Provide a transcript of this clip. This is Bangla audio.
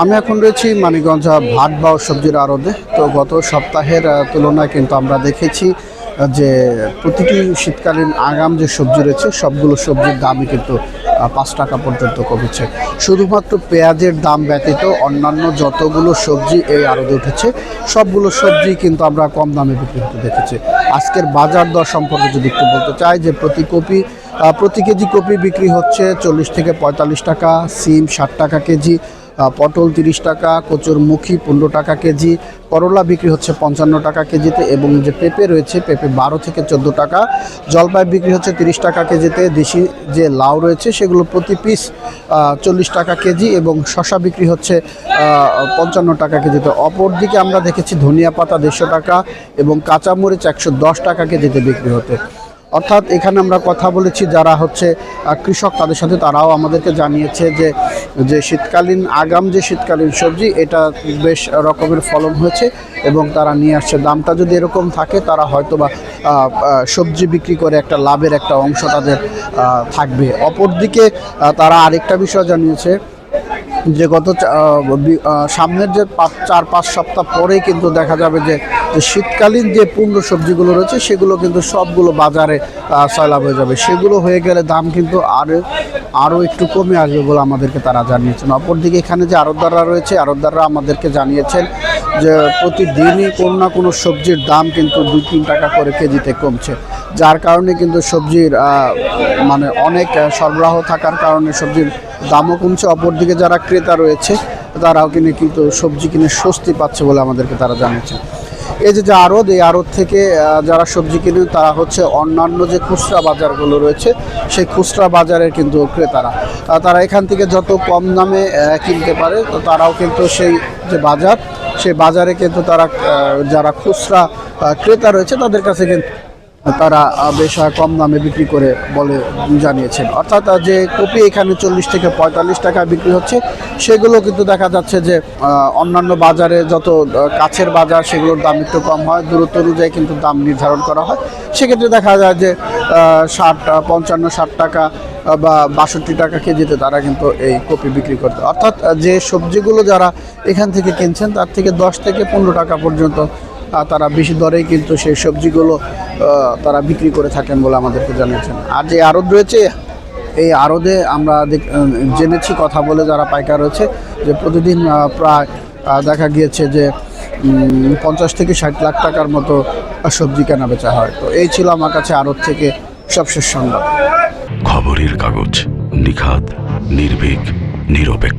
আমি এখন রয়েছি মানিকগঞ্জ ভাট বা সবজির আড়তে। তো গত সপ্তাহের তুলনায় কিন্তু আমরা দেখেছি যে প্রতিটি শীতকালীন আগাম যে সবজি রয়েছে, সবগুলো সবজির দামই কিন্তু পাঁচ টাকা পর্যন্ত কমেছে। শুধুমাত্র পেঁয়াজের দাম ব্যতীত অন্যান্য যতগুলো সবজি এই আড়তে উঠেছে, সবগুলো সবজি কিন্তু আমরা কম দামে বিক্রি হতে দেখেছি। আজকের বাজার দর সম্পর্কে যদি একটু বলতে চাই, যে প্রতি কপি প্রতি কেজি কপি বিক্রি হচ্ছে চল্লিশ থেকে পঁয়তাল্লিশ টাকা, সিম ষাট টাকা কেজি পটল তিরিশ টাকা, কচুর মুখী পনেরো টাকা কেজি, করলা বিক্রি হচ্ছে পঞ্চান্ন টাকা কেজিতে এবং যে পেঁপে রয়েছে, পেঁপে বারো থেকে চোদ্দ টাকা। জলপাই বিক্রি হচ্ছে তিরিশ টাকা কেজিতে, দেশি যে লাউ রয়েছে, সেগুলো প্রতি পিস চল্লিশ টাকা কেজি এবং শশা বিক্রি হচ্ছে পঞ্চান্ন টাকা কেজিতে। অপরদিকে আমরা দেখেছি ধনিয়া পাতা দেড়শো টাকা এবং কাঁচামরিচ একশো দশ টাকা কেজিতে বিক্রি হতে। অর্থাৎ এখানে আমরা কথা বলেছি যারা হচ্ছে কৃষক, তাদের সাথে তারাও আমাদেরকে জানিয়েছে যে যে শীতকালীন আগাম, যে শীতকালীন সবজি, এটা বেশ রকমের ফলন হয়েছে এবং তারা নিয়ে আসছে। দামটা যদি এরকম থাকে, তারা হয়তো বা সবজি বিক্রি করে একটা লাভের একটা অংশ তাদের থাকবে। অপরদিকে তারা আরেকটা বিষয় জানিয়েছে যে গত সামনের যে চার, পাঁচ সপ্তাহ পরেই কিন্তু দেখা যাবে যে শীতকালীন যে পূর্ণ সবজিগুলো রয়েছে, সেগুলো কিন্তু সবগুলো বাজারে সয়লাভ হয়ে যাবে। সেগুলো হয়ে গেলে দাম কিন্তু আরও আরও একটু কমে আসবে বলে আমাদেরকে তারা জানিয়েছেন। অপরদিকে এখানে যে আড়তদাররা রয়েছে, আড়তদাররা আমাদেরকে জানিয়েছেন যে প্রতিদিনই কোনো না কোনো সবজির দাম কিন্তু দুই তিন টাকা করে কেজিতে কমছে। যার কারণে কিন্তু সবজির মানে অনেক সরবরাহ থাকার কারণে সবজির দামও কমছে। অপরদিকে যারা ক্রেতা রয়েছে, তারাও কিনে কিন্তু সবজি কিনে স্বস্তি পাচ্ছে বলে আমাদেরকে তারা জানিয়েছেন এই যে যে আড়ত, এই আড়ত থেকে যারা সবজি কিনে তারা হচ্ছে অন্যান্য যে খুচরা বাজারগুলো রয়েছে, সেই খুচরা বাজারের কিন্তু ক্রেতারা। তারা এখান থেকে যত কম দামে কিনতে পারে, তো তারাও কিন্তু সেই যে বাজার সেই বাজারে কিন্তু তারা যারা খুচরা ক্রেতা রয়েছে তাদের কাছে কিন্তু তারা বেশ কম দামে বিক্রি করে বলে জানিয়েছেন। অর্থাৎ যে কপি এখানে চল্লিশ থেকে পঁয়তাল্লিশ টাকা বিক্রি হচ্ছে, সেগুলো কিন্তু দেখা যাচ্ছে যে অন্যান্য বাজারে যত কাছের বাজার, সেগুলোর দাম একটু কম হয়, দূরত্ব অনুযায়ী কিন্তু দাম নির্ধারণ করা হয়। সেক্ষেত্রে দেখা যায় যে ষাট পঞ্চান্ন, ষাট টাকা বা বাষট্টি টাকা কেজিতে তারা কিন্তু এই কপি বিক্রি করতে। অর্থাৎ যে সবজিগুলো যারা এখান থেকে কিনছেন, তার থেকে দশ থেকে পনেরো টাকা পর্যন্ত তারা বেশি দরেই কিন্তু সেই সবজিগুলো তারা বিক্রি করে থাকেন বলে আমাদেরকে জানিয়েছেন। আর যে আড়ত রয়েছে, এই আড়তে আমরা জেনেছি কথা বলে যারা পাইকার রয়েছে যে প্রতিদিন প্রায় দেখা গিয়েছে যে পঞ্চাশ থেকে ষাট লাখ টাকার মতো সবজি কেনা বেচা হয়। তো এই ছিল আমার কাছে আড়ত থেকে সবশেষ সংবাদ। খবরের কাগজ নিখাত, নির্ভীক, নিরপেক্ষ।